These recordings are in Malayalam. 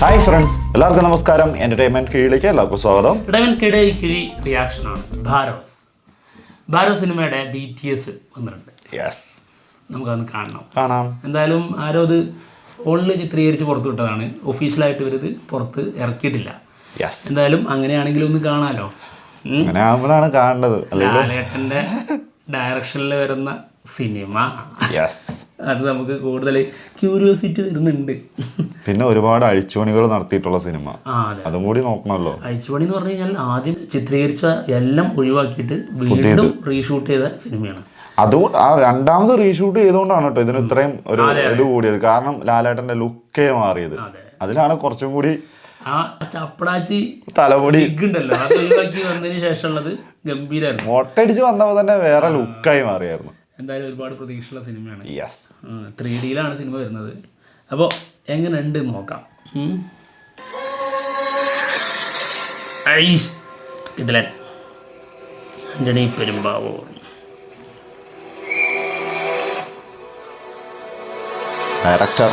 ഹായ് ഫ്രണ്ട്സ് എല്ലാവർക്കും നമസ്കാരം. എന്റർടൈൻമെന്റ് കീഴിലേക്ക് എല്ലാവർക്കും സ്വാഗതം. ഇടവൻ കിട കിഴി റിയാക്ഷനാണ് ഭാരോസ് ഭാരോ സിനിമയുടെ ബി ടി എസ് വന്നിട്ടുണ്ട്. യെസ് നമുക്കതൊന്ന് കാണണം. കാണാം. എന്തായാലും ആരോ അത് ഫോണിൽ ചിത്രീകരിച്ച് പുറത്തു വിട്ടതാണ്. ഒഫീഷ്യലായിട്ട് ഇവരിത് പുറത്ത് ഇറക്കിയിട്ടില്ല. യെസ് എന്തായാലും അങ്ങനെയാണെങ്കിലും ഒന്ന് കാണാമല്ലോ അങ്ങനെ ആകുമ്പോഴാണ് കാണേണ്ടത് ലാലേട്ടന്റെ ഡയറക്ഷനിൽ വരുന്ന സിനിമ. യെസ് അത് നമുക്ക് കൂടുതൽ ക്യൂരിയോസിറ്റി തരുന്നുണ്ട് പിന്നെ ഒരുപാട് അഴിച്ചുപണികൾ നടത്തിയിട്ടുള്ള സിനിമ. അതെ. കൂടി നോക്കണമല്ലോ അഴിച്ചുപണി എന്ന് പറഞ്ഞു കഴിഞ്ഞാൽ ആദ്യം ചിത്രീകരിച്ച എല്ലാം ഒഴിവാക്കിയിട്ട് വീണ്ടും റീഷൂട്ട് ചെയ്ത സിനിമയാണ്. അതുകൊണ്ട് ആ രണ്ടാമത് റീഷൂട്ട് ചെയ്തുകൊണ്ടാണ് കേട്ടോ ഇതിന് ഇത്രയും ഒരു ഇത് കൂടിയത്. കാരണം ലാലേട്ടന്റെ ലുക്കേ മാറിയത്. അതെ. അതിലാണ് കുറച്ചും കൂടി ആ ചപ്പടാച്ചി തലപൊടി ഉണ്ടല്ലോ. അത് ഒഴിവാക്കി വന്നതിന് ശേഷമുള്ളത് ഗംഭീരമായിരുന്നു മൊട്ടടിച്ച് വന്നപ്പോൾ തന്നെ വേറെ ലുക്കായി മാറിയായിരുന്നു. എന്തായാലും ഒരുപാട് പ്രതീക്ഷയുള്ള സിനിമയാണ്. യെസ് ത്രീ ഡിയിലാണ് സിനിമ വരുന്നത്. അപ്പോൾ എങ്ങനെയുണ്ട് നോക്കാം. ഇതിലെ ആന്റണി പെരുമ്പാവൂർ. ഡയറക്ടർ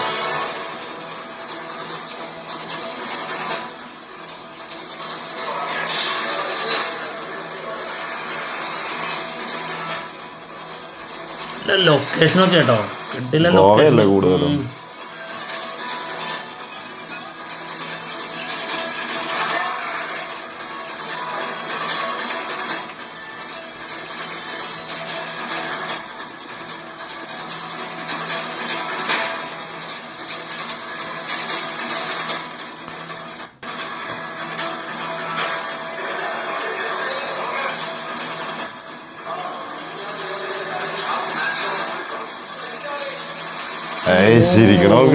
ലൊക്കേഷനൊക്കെ കേട്ടോ കിട്ടില്ല ലൊക്കേഷൻ കൂടുതലും? ഏയ് ശരിക്കണം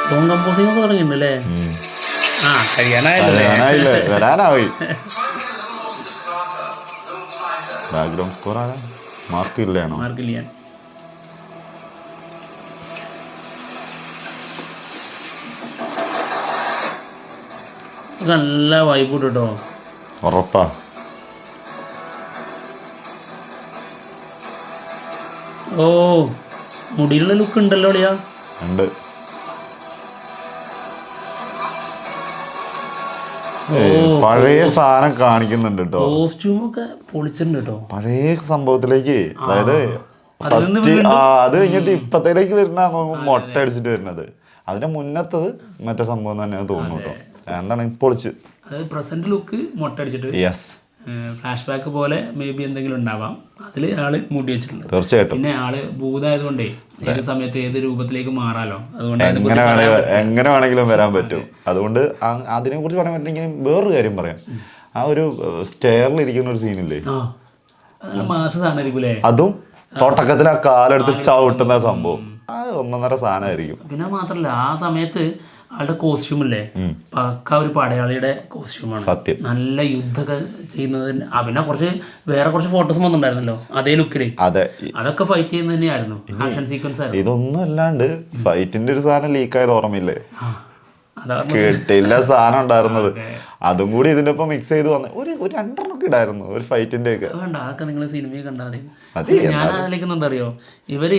സോങ് കമ്പോസിംഗ് ഒക്കെ തുടങ്ങിയിട്ടുണ്ടല്ലേ ആ കഴിയാനായല്ലേ വരാനായില്ലേ വരാനായി. ബാക്ക്ഗ്രൗണ്ട് സ്കോർ ആരാ മാർക്ക് ഇത് നല്ല വൈബ് കേട്ടോ ഉറപ്പാ. ഓ. മുടിയിലുള്ള ലുക്ക് ഉണ്ടല്ലോ അളിയാ. ഉണ്ട്. പഴയ സാധനം കാണിക്കുന്നുണ്ട് കേട്ടോ കോസ്റ്റ്യൂമൊക്കെ പൊളിച്ചിട്ടുണ്ട് കേട്ടോ പഴയ സംഭവത്തിലേക്ക് അതായത് ഫസ്റ്റ് ആ അത് കഴിഞ്ഞിട്ട് ഇപ്പത്തേലേക്ക് വരുന്ന മൊട്ട അടിച്ചിട്ട് വരുന്നത്. അതിന് മുന്നത്തത് മറ്റേ സംഭവം തന്നെയാണ് തോന്നുന്നു കേട്ടോ എന്താണ് പൊളിച്ച്. അതായത് പ്രസന്റ് ലുക്ക് മൊട്ടടിച്ചിട്ട് യെസ് ഫ്ലാഷ് ബാക്ക് പോലെ മേ ബി എന്തെങ്കിലും ഉണ്ടാവാം. അതിൽ ആൾ മൂടി വെച്ചിട്ടുണ്ട്. തീർച്ചയായിട്ടും. പിന്നെ ആൾ ഭൂതായതുകൊണ്ടേ ഏത് സമയത്ത് ഏത് രൂപത്തിലേക്ക് മാറാലോ? അതുകൊണ്ട് എങ്ങനെ വേണമെങ്കിലും വരാൻ പറ്റും. അതുകൊണ്ട് അതിനെ കുറിച്ച് പറയാൻ പറ്റില്ലെങ്കിൽ വേറൊരു കാര്യം പറയാം. ആ ഒരു സ്റ്റെയറിൽ ഇരിക്കുന്ന ഒരു സീനില്ലേ അതും തോട്ടക്കത്തിൽ ആ. കാലെടുത്ത് ചവിട്ടുന്ന സംഭവം. ആ ഒന്നൊന്നര സാധനമായിരിക്കും. പിന്നെ മാത്രല്ല ആ സമയത്ത് ആളുടെ കോസ്റ്റ്യൂം അല്ലേ. പക്ക ഒരു പടയാളിയുടെ കോസ്റ്റ്യൂമാണ് സത്യം. നല്ല യുദ്ധമൊക്കെ ചെയ്യുന്നതിന് പിന്നെ കുറച്ച് വേറെ കുറച്ച് ഫോട്ടോസും വന്നിട്ടുണ്ടായിരുന്നല്ലോ അതേ ലുക്കിൽ അതെ. അതൊക്കെ ഫൈറ്റ് ചെയ്യുന്നത് തന്നെയായിരുന്നു ആക്ഷൻ സീക്വൻസ് ആയിരുന്നു. ഇതൊന്നും അല്ലാണ്ട് ഫൈറ്റിന്റെ ഒരു സാധനം ലീക്കായത് ഓർമ്മയില്ലേ? അതാ കിട്ടില്ല സാധനം ഉണ്ടായിരുന്നത്. അതും. കൂടി ഇതിന്റെ ഒപ്പം മിക്സ് ചെയ്ത് വന്ന ഒരു ഒരു രണ്ടെണ്ണം ഒക്കെ ഇടായിരുന്നു ഒരു ഫൈറ്റിന്റെ ഒക്കെ. വേണ്ട അതൊക്കെ നിങ്ങൾ സിനിമ കണ്ടാൽ ഞാൻ അതിലേക്ക് എന്താ അറിയോ ഇവർ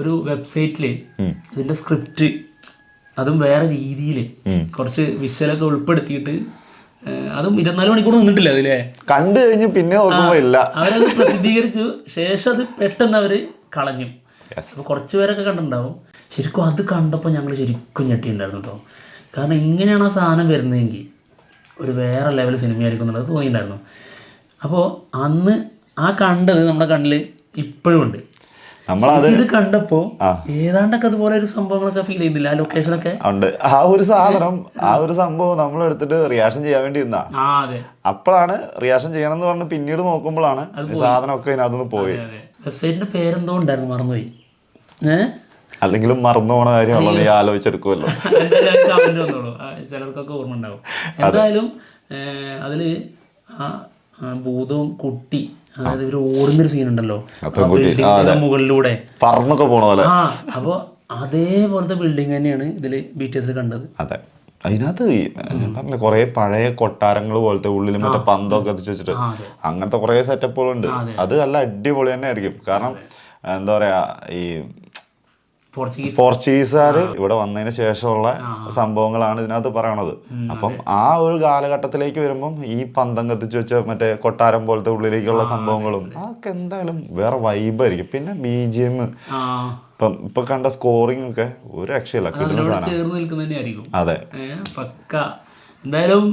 ഒരു വെബ്സൈറ്റിൽ. ഇതിന്റെ സ്ക്രിപ്റ്റ് അതും വേറെ രീതിയിൽ കുറച്ച് വിഷ്വലൊക്കെ ഉൾപ്പെടുത്തിയിട്ട് അതും ഇരുപത്തിനാല് മണിക്കൂർ നിന്നിട്ടില്ല അതിലേ. കണ്ടു കഴിഞ്ഞ് പിന്നെ ഇല്ല. അവരത് പ്രസിദ്ധീകരിച്ചു. ശേഷം അത് പെട്ടെന്ന് അവർ കളഞ്ഞു. കുറച്ചുപേരൊക്കെ കണ്ടിട്ടുണ്ടാവും. ശരിക്കും അത് കണ്ടപ്പോൾ ഞങ്ങൾ ശരിക്കും ഞെട്ടിയിട്ടുണ്ടായിരുന്നു കേട്ടോ കാരണം ഇങ്ങനെയാണ് ആ സാധനം വരുന്നതെങ്കിൽ ഒരു വേറെ ലെവൽ സിനിമയായിരിക്കും എന്നുള്ളത് തോന്നിയിട്ടുണ്ടായിരുന്നു. അപ്പോൾ അന്ന് ആ കണ്ടത് നമ്മുടെ കണ്ണിൽ ഇപ്പോഴും ഉണ്ട്. ഇത് കണ്ടപ്പോ. ഏതാണ്ടൊക്കെ അതുപോലെ ഒരു സംഭവങ്ങളൊക്കെ ഫീൽ ചെയ്യുന്നില്ല. ആ ലൊക്കേഷനൊക്കെ ഉണ്ട്. ആ ഒരു സാധനം ആ ഒരു സംഭവം നമ്മൾ എടുത്തിട്ട് റിയാക്ഷൻ ചെയ്യാൻ വേണ്ടി നിന്നാ അപ്പോഴാണ് റിയാക്ഷൻ ചെയ്യണം എന്ന് പറഞ്ഞ് പിന്നീട് നോക്കുമ്പോഴാണ് സാധനം സാധനമൊക്കെ അതിനകത്ത് പോയി വെബ്സൈറ്റിന്റെ പേരെന്തോ ഉണ്ടായിരുന്നു മറന്നുപോയി. ഏഹ് അല്ലെങ്കിലും മറന്നു പോണ കാര്യമാണല്ലോ നീ ആലോചിച്ചെടുക്കുമല്ലോ ചിലർക്കൊക്കെ ഓർമ്മ ഉണ്ടാവും. എന്തായാലും അതിൽ ആ ഭൂതവും കുട്ടി അതായത് ഇവർ ഓടുന്നൊരു സീൻ ഉണ്ടല്ലോ മുകളിലൂടെ. പറന്നൊക്കെ പോണ പോലെ. ആ അപ്പൊ അതേപോലത്തെ ബിൽഡിംഗ് തന്നെയാണ് ഇതിൽ ബി ടി എസിൽ കണ്ടത്. അതെ. അതിനകത്ത് ഞാൻ പറഞ്ഞില്ല കുറേ പഴയ കൊട്ടാരങ്ങൾ പോലത്തെ ഉള്ളിൽ മറ്റേ പന്തൊക്കെ എത്തിച്ചു വെച്ചിട്ട് അങ്ങനത്തെ കുറേ സെറ്റപ്പുകളുണ്ട് അത്. നല്ല അടിപൊളി തന്നെ ആയിരിക്കും കാരണം എന്താ പറയാ ഈ പോർച്ചുഗീസുകാർ ഇവിടെ വന്നതിന് ശേഷമുള്ള സംഭവങ്ങളാണ് ഇതിനകത്ത് പറയണത്. അപ്പം ആ ഒരു കാലഘട്ടത്തിലേക്ക് വരുമ്പം ഈ പന്തം കത്തിച്ചു വെച്ച മറ്റേ കൊട്ടാരം പോലത്തെ ഉള്ളിലേക്കുള്ള സംഭവങ്ങളും അതൊക്കെ എന്തായാലും വേറെ വൈബായിരിക്കും പിന്നെ ബി ജി എം ഇപ്പം ഇപ്പൊ കണ്ട സ്കോറിംഗ് ഒക്കെ ഒരു രക്ഷയില്ല. കിട്ടുന്ന അതെ. പക്ക. എന്തായാലും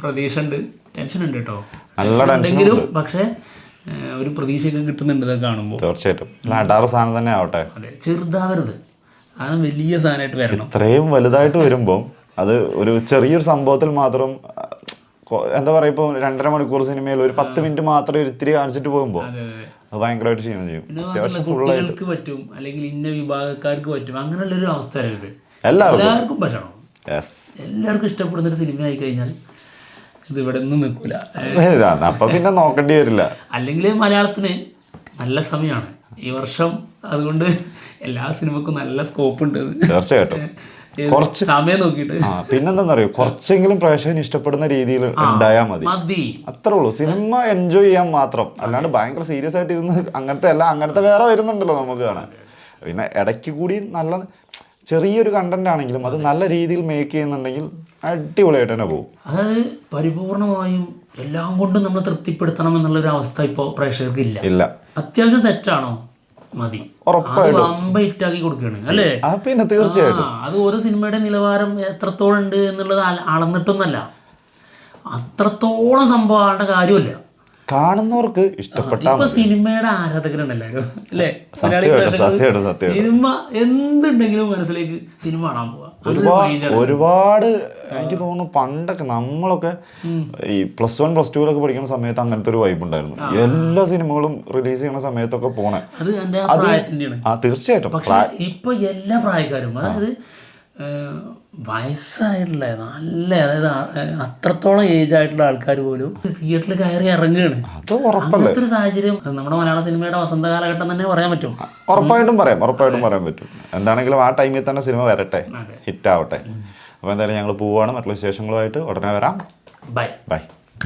പ്രതീക്ഷ ഉണ്ട് ടെൻഷൻ ഉണ്ട് കേട്ടോ നല്ല ടെൻഷൻ പക്ഷേ ഒരു പ്രതീക്ഷയൊക്കെ കിട്ടുന്നുണ്ട് ഇതൊക്കെ കാണുമ്പോൾ തീർച്ചയായിട്ടും. അടാറ് സാധനം തന്നെ ആവട്ടെ. അതെ ചെറുതാവരുത്. അത് വലിയ സാധനമായിട്ട് വരണം. ഇത്രയും വലുതായിട്ട് വരുമ്പോൾ അത് ഒരു ചെറിയൊരു സംഭവത്തിൽ മാത്രം എന്താ പറയുക ഇപ്പോൾ രണ്ടര മണിക്കൂർ സിനിമയിൽ ഒരു പത്ത് മിനിറ്റ് മാത്രം ഒരു ഇത്തിരി കാണിച്ചിട്ട് പോകുമ്പോൾ അതെ ഭയങ്കരമായിട്ട് ക്ഷീണം ചെയ്യും. കുട്ടികൾക്ക് പറ്റും അല്ലെങ്കിൽ ഇന്ന വിഭാഗക്കാർക്ക് പറ്റും അങ്ങനെയുള്ള ഒരു അവസ്ഥ എല്ലാവർക്കും. എല്ലാവർക്കും പറ്റണം. എല്ലാവർക്കും ഇഷ്ടപ്പെടുന്ന ഒരു സിനിമ ആയി കഴിഞ്ഞാൽ ഇത് ഇവിടെ ഒന്നും നിൽക്കൂല. അപ്പൊ പിന്നെ നോക്കേണ്ടി വരില്ല. അല്ലെങ്കിൽ മലയാളത്തിന് നല്ല സമയമാണ്. ഈ വർഷം അതുകൊണ്ട് എല്ലാ സിനിമക്കും നല്ല സ്കോപ്പ് ഉണ്ട് തീർച്ചയായിട്ടും കുറച്ച് സമയം നോക്കിയിട്ട്. പിന്നെന്താ അറിയോ കുറച്ചെങ്കിലും പ്രേക്ഷകന് ഇഷ്ടപ്പെടുന്ന രീതിയിൽ ഉണ്ടായാൽ മതി. മതി. അത്രേ ഉള്ളൂ. സിനിമ എൻജോയ് ചെയ്യാൻ മാത്രം. അല്ലാണ്ട് ഭയങ്കര സീരിയസ് ആയിട്ട് ഇരുന്ന് അങ്ങനത്തെ അല്ല അങ്ങനത്തെ വേറെ വരുന്നുണ്ടല്ലോ നമുക്ക് കാണാൻ. പിന്നെ ഇടയ്ക്ക് കൂടി നല്ല ചെറിയൊരു കണ്ടന്റ് ആണെങ്കിലും അത് നല്ല രീതിയിൽ മേക്ക് ചെയ്യുന്നുണ്ടെങ്കിൽ അടിപൊളിയായിട്ട് തന്നെ പോകും. അതായത് പരിപൂർണമായും എല്ലാം കൊണ്ടും നമ്മൾ തൃപ്തിപ്പെടുത്തണം എന്നുള്ളൊരു അവസ്ഥ ഇപ്പോൾ പ്രേക്ഷകർക്ക് ഇല്ല. ഇല്ല. അത്യാവശ്യം സെറ്റാണോ മതി. ഹിറ്റാക്കി കൊടുക്കുകയാണ് അല്ലേ? പിന്നെ തീർച്ചയായിട്ടും. അത് ഓരോ സിനിമയുടെ നിലവാരം എത്രത്തോളം ഉണ്ട് എന്നുള്ളത് അളന്നിട്ടൊന്നല്ല. അത്രത്തോളം സംഭവമാകേണ്ട കാര്യമല്ല. കാണുന്നവർക്ക് ഇഷ്ടപ്പെട്ട സിനിമയുടെ ആരാധകരുണ്ടല്ലോ? അല്ലേ. സിനിമ എന്തുണ്ടെങ്കിലും മനസ്സിലേക്ക് സിനിമ കാണാൻ പോവാ. ഒരുപാട് ഒരുപാട് എനിക്ക് തോന്നുന്നു പണ്ടൊക്കെ നമ്മളൊക്കെ ഈ പ്ലസ് വൺ പ്ലസ് ടുവിലൊക്കെ പഠിക്കുന്ന സമയത്ത് അങ്ങനത്തെ ഒരു വൈബ് ഉണ്ടായിരുന്നു. എല്ലാ സിനിമകളും റിലീസ് ചെയ്യുന്ന സമയത്തൊക്കെ പോണേ. അത് തീർച്ചയായിട്ടും. ഇപ്പൊ എല്ലാ പ്രായക്കാരും അതായത് വയസ്സായിട്ടുള്ള നല്ല അതായത് അത്രത്തോളം ഏജ് ആയിട്ടുള്ള ആൾക്കാർ പോലും തിയേറ്ററിൽ കയറി ഇറങ്ങുകയാണ്. അങ്ങനത്തെ ഒരു സാഹചര്യം നമ്മുടെ മലയാള സിനിമയുടെ വസന്ത കാലഘട്ടം തന്നെ പറയാൻ പറ്റും. ഉറപ്പായിട്ടും പറയാം ഉറപ്പായിട്ടും പറയാൻ പറ്റും. എന്താണെങ്കിലും ആ ടൈമിൽ തന്നെ സിനിമ വരട്ടെ. ഹിറ്റ് ആവട്ടെ. അപ്പോൾ എന്തായാലും ഞങ്ങൾ പോവുകയാണ് മറ്റുള്ള വിശേഷങ്ങളുമായിട്ട് ഉടനെ വരാം. Bye bye